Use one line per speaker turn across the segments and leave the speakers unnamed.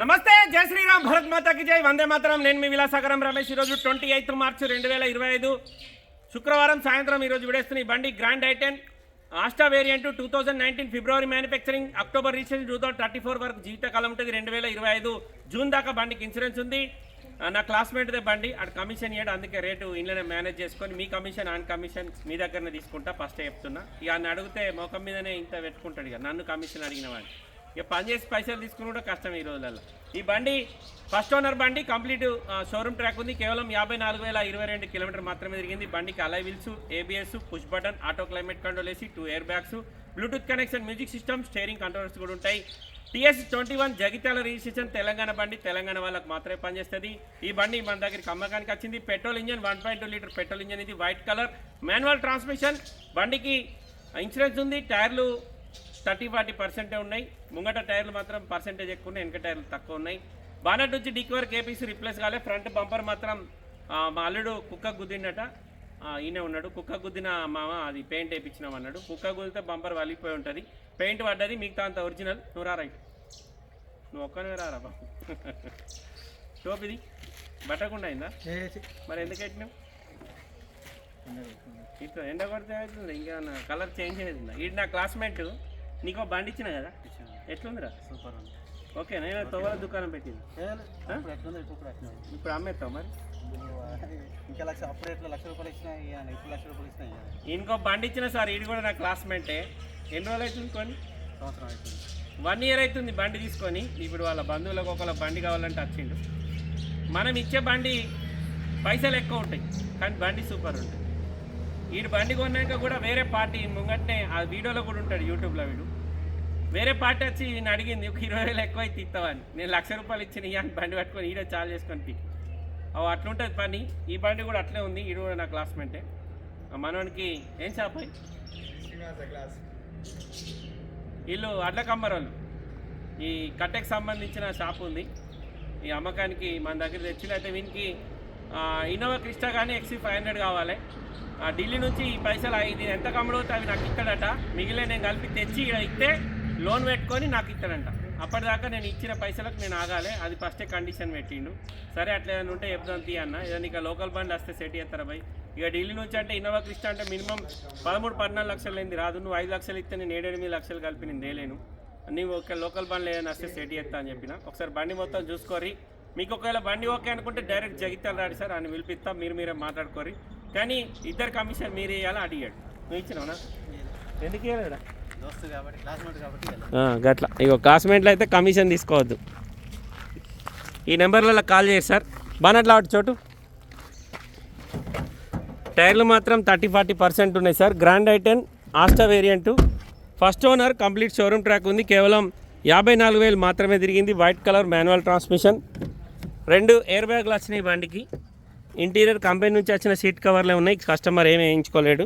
నమస్తే జై శ్రీరామ్ భరత్ మాతాకి జై. వందే మాతరం. నేను మీ విలాసాగరం రమేష్. ఈరోజు ట్వంటీ ఎయిత్ మార్చ్ రెండు వేల ఇరవై ఐదు. శుక్రవారం సాయంత్రం ఈరోజు విడేస్తున్న ఈ బండి grand i ten. Asta variant two thousand nineteen February manufacturing. October recent two thousand thirty four వరకు జీవితకాలం ఉంటుంది రెండు వేల ఇరవై ఐదు. జూన్ దాకా బండికి ఇన్సూరెన్స్ ఉంది. నా క్లాస్మేట్దే బండి. అటు కమిషన్ ఇవ్వడం అందుకే రేటు ఇంట్లోనే మేనేజ్ చేసుకొని మీ కమిషన్ ఆన్ కమిషన్ మీ దగ్గరనే తీసుకుంటా. ఫస్ట్ చెప్తున్నా. ఇక నన్ను అడిగితే మొఖం మీదనే ఇంత పెట్టుకుంటాడు ఇక. నన్ను కమిషన్ అడిగిన వాడిని ఇక పని చేసి పైసలు తీసుకుని కూడా కష్టం ఈ రోజులలో ఈ బండి ఫస్ట్ ఓనర్ బండి కంప్లీట్ షోరూమ్ ట్రాక్ ఉంది. కేవలం యాభై నాలుగు వేల ఇరవై రెండు కిలోమీటర్ మాత్రమే తిరిగింది. బండికి alloy wheels ABS push button auto climate control వేసి two air bags Bluetooth connection music system steering controls కూడా ఉంటాయి. TS twenty one Jagtial registration Telangana బండి. తెలంగాణ వాళ్ళకి మాత్రమే పనిచేస్తుంది. ఈ బండి మన దగ్గరికి అమ్మకానికి వచ్చింది. Petrol engine one point two litre petrol engine ఇది. వైట్ కలర్ మాన్యువల్ ట్రాన్స్మిషన్ బండికి ఇన్సూరెన్స్ ఉంది. టైర్లు థర్టీ ఫార్టీ పర్సెంటే ఉన్నాయి. ముంగట టైర్లు మాత్రం పర్సెంటేజ్ ఎక్కువ ఉన్నాయి వెనక టైర్లు తక్కువ ఉన్నాయి. బానట్ నుంచి డిక్ వరకు ఏపీసీ రిప్లేస్ కాలే. ఫ్రంట్ బంపర్ మాత్రం మా అల్లుడు కుక్క గుద్దిండట. ఆ, ఈయనే ఉన్నాడు. కుక్క గుద్దిన మామ అది పెయింట్ వేయించినాం అన్నాడు. కుక్క గుద్దితే బంపర్ వలిగిపోయి ఉంటుంది. పెయింట్ పడ్డది మిగతా అంత ఒరిజినల్. నువ్వు రా రైట్. నువ్వు ఒక్కనే రారా బాబు. టోపిది బట్టకుండా అయిందా? మరి ఎందుకు పెట్టినావు? ఇట్లా ఎండ కొడితే అవుతుంది ఇంకా కలర్ చేంజ్ అవుతుందా ఇది నా క్లాస్మేట్ నీకు బండి ఇచ్చిన కదా? ఎట్లుందిరా?
సూపర్ ఉంది.
ఓకే నేను తోవల దుకాణం పెట్టింది
ఇప్పుడు
అమ్మేస్తావు మరి?
ఇంకా లక్ష అప్పుడు ఎట్లా లక్ష రూపాయలు ఇవ్వాలి ఇప్పుడు లక్ష రూపాయలు ఇచ్చినాయి
ఇంకో బండి ఇచ్చిన సార్ ఇది కూడా నా క్లాస్మేటే ఎన్ని రోజులు అవుతుంది కొని?
సంవత్సరం అవుతుంది.
వన్ ఇయర్ అవుతుంది బండి తీసుకొని. ఇప్పుడు వాళ్ళ బంధువులకు ఒకళ్ళ బండి కావాలంటే వచ్చిండు. మనం ఇచ్చే బండి పైసలు ఎక్కువ ఉంటాయి కానీ బండి సూపర్ ఉంటుంది వీడు బండి కొన్నాక కూడా వేరే పార్టీ ముంగట్నే ఆ వీడియోలో కూడా ఉంటాడు యూట్యూబ్లో వీడు. వేరే పార్టీ వచ్చి ఈయన అడిగింది ఒక ఇరవై వేలు ఎక్కువ అయితే ఇస్తావని నేను లక్ష రూపాయలు ఇచ్చిన ఇయ్య అని బండి పట్టుకొని ఈడే చాలు చేసుకొని తీ అవి అట్లుంటుంది పని. ఈ బండి కూడా అట్లే ఉంది ఈడు కూడా నా క్లాస్మేటే ఆ మనోనికి ఏం షాప్ అయ్యి వీళ్ళు అడ్ల కమ్మరోళ్ళు ఈ కట్టెకి సంబంధించిన షాప్ ఉంది. ఈ అమ్మకానికి మన దగ్గర తెచ్చిన అయితే వీనికి ఇన్నోవా క్రిస్టా కానీ ఎక్సీ ఫైవ్ హండ్రెడ్ కావాలి. ఆ, ఢిల్లీ నుంచి ఈ పైసలు ఇది ఎంత కమ్ముడవుతే అవి నాకు ఇస్తాడట మిగిలిన నేను కలిపి తెచ్చి ఇక్కడ ఇస్తే లోన్ పెట్టుకొని నాకు ఇస్తాడంట అప్పటిదాకా నేను ఇచ్చిన పైసలకు నేను ఆగాలి. అది ఫస్టే కండిషన్ పెట్టిండు. సరే అట్లా ఏదైనా ఉంటే చెప్దాం తీ అన్న. ఏదైనా ఇక లోకల్ బండ్ వస్తే సెట్ చేస్తారా బై ఇక ఢిల్లీ నుంచి అంటే ఇన్నోవా క్రిస్టా అంటే మినిమం పదమూడు పద్నాలుగు లక్షలు అయింది. రాదు నువ్వు ఐదు లక్షలు ఇస్తే నేను ఏడెనిమిది లక్షలు కలిపి నేను దేలేను నీవు ఒక లోకల్ బండ్లు ఏదైనా వస్తే సెట్ చేస్తా అని చెప్పిన. ఒకసారి బండి మొత్తం చూసుకోరి మీకు ఒకవేళ బండి ఓకే అనుకుంటే డైరెక్ట్ జగిత్యాల రాడు సార్ అని పిలిపిస్తా మీరు మీరే మాట్లాడుకోరి కానీ ఇద్దరు కమిషన్ మీరు వేయాలని అడిగాడు నువ్వు ఇచ్చినావునా? ఎందుకు ఇవ్వలేడా
దోస్తు కాబట్టి క్లాస్మేట్ కాబట్టి ఇవ్వాలి.
గట్లా. ఇగో క్లాస్మేట్లు అయితే కమిషన్ తీసుకోవద్దు. ఈ నెంబర్లలో కాల్ చేయరు సార్. బానట్లా ఒకటి చోటు. టైర్లు మాత్రం థర్టీ ఫార్టీ పర్సెంట్ ఉన్నాయి sir. Grand i ten Asta variant. First owner complete showroom track ఉంది. కేవలం యాభై నాలుగు వేలు మాత్రమే తిరిగింది. White colour manual transmission. రెండు ఎయిర్ బ్యాగ్లు వచ్చినాయి బండికి. ఇంటీరియర్ కంపెనీ నుంచి వచ్చిన సీట్ కవర్లే ఉన్నాయి. కస్టమర్ ఏమి వేయించుకోలేడు.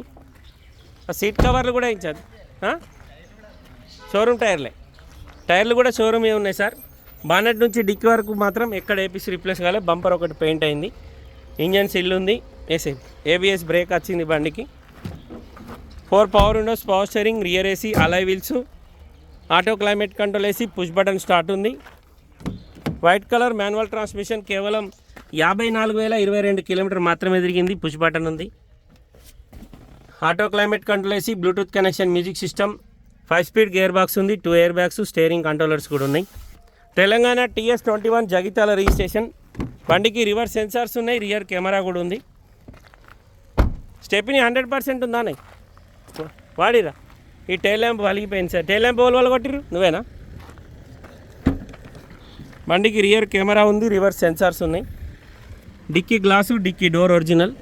ఆ సీట్ కవర్లు కూడా వేయించదు. షోరూమ్ టైర్లే. టైర్లు కూడా షోరూమ్ ఏ ఉన్నాయి సార్ బానెట్ నుంచి డిక్కి వరకు మాత్రం ఎక్కడ ఏపీసీ రిప్లేస్ కాలే. బంపర్ ఒకటి పెయింట్ అయింది. ఇంజన్ సిల్ ఉంది. ఏసీ ఏబిఎస్ బ్రేక్ వచ్చింది బండికి. Four power windows power steering rear AC alloy wheels auto climate control AC push button start ఉంది. వైట్ కలర్ మాన్యువల్ ట్రాన్స్మిషన్ కేవలం యాభై నాలుగు వేల ఇరవై రెండు కిలోమీటర్ మాత్రమే తిరిగింది. పుష్ బటన్ ఉంది. ఆటో క్లైమేట్ కంట్రోల్ వేసి Bluetooth connection music system five speed gear box ఉంది. Two air bags steering controllers కూడా ఉన్నాయి. Telangana TS twenty one Jagtial registration. బండికి రివర్స్ సెన్సార్స్ ఉన్నాయి. రియర్ కెమెరా కూడా ఉంది. స్టెప్ని హండ్రెడ్ పర్సెంట్ ఉందా వాడిరా. ఈ టైల్ ల్యాంప్ వలిగిపోయింది సార్. టైల్ ల్యాంప్ వాళ్ళు వాళ్ళు కొట్టిరు నువ్వేనా? బండికి రియర్ కెమెరా ఉంది రివర్స్ సెన్సార్స్ ఉన్నాయి. Dicky glass dicky door original.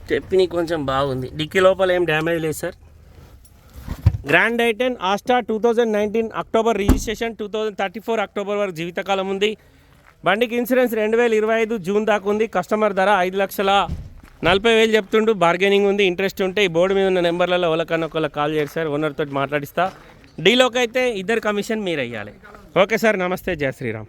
Stepney కొంచెం బాగుంది. డిక్కీ లోపల ఏం డ్యామేజ్ లేదు sir grand i ten Asta two thousand nineteen October registration two thousand thirty four October వరకు జీవితకాలం ఉంది. బండికి ఇన్సూరెన్స్ రెండు వేల ఇరవై ఐదు జూన్ దాకా ఉంది. కస్టమర్ ధర ఐదు లక్షల నలభై వేలు చెప్తుండు. బార్గెనింగ్ ఉంది. ఇంట్రెస్ట్ ఉంటే ఈ బోర్డు మీద ఉన్న నెంబర్లలో ఒకళ్ళకన్నా ఒకళ్ళ కాల్ చేయండి సార్ మాట్లాడిస్తా. డీలోకి అయితే ఇద్దరు కమిషన్ మీరు అయ్యాలి ఓకే సార్ నమస్తే జయ శ్రీరామ్.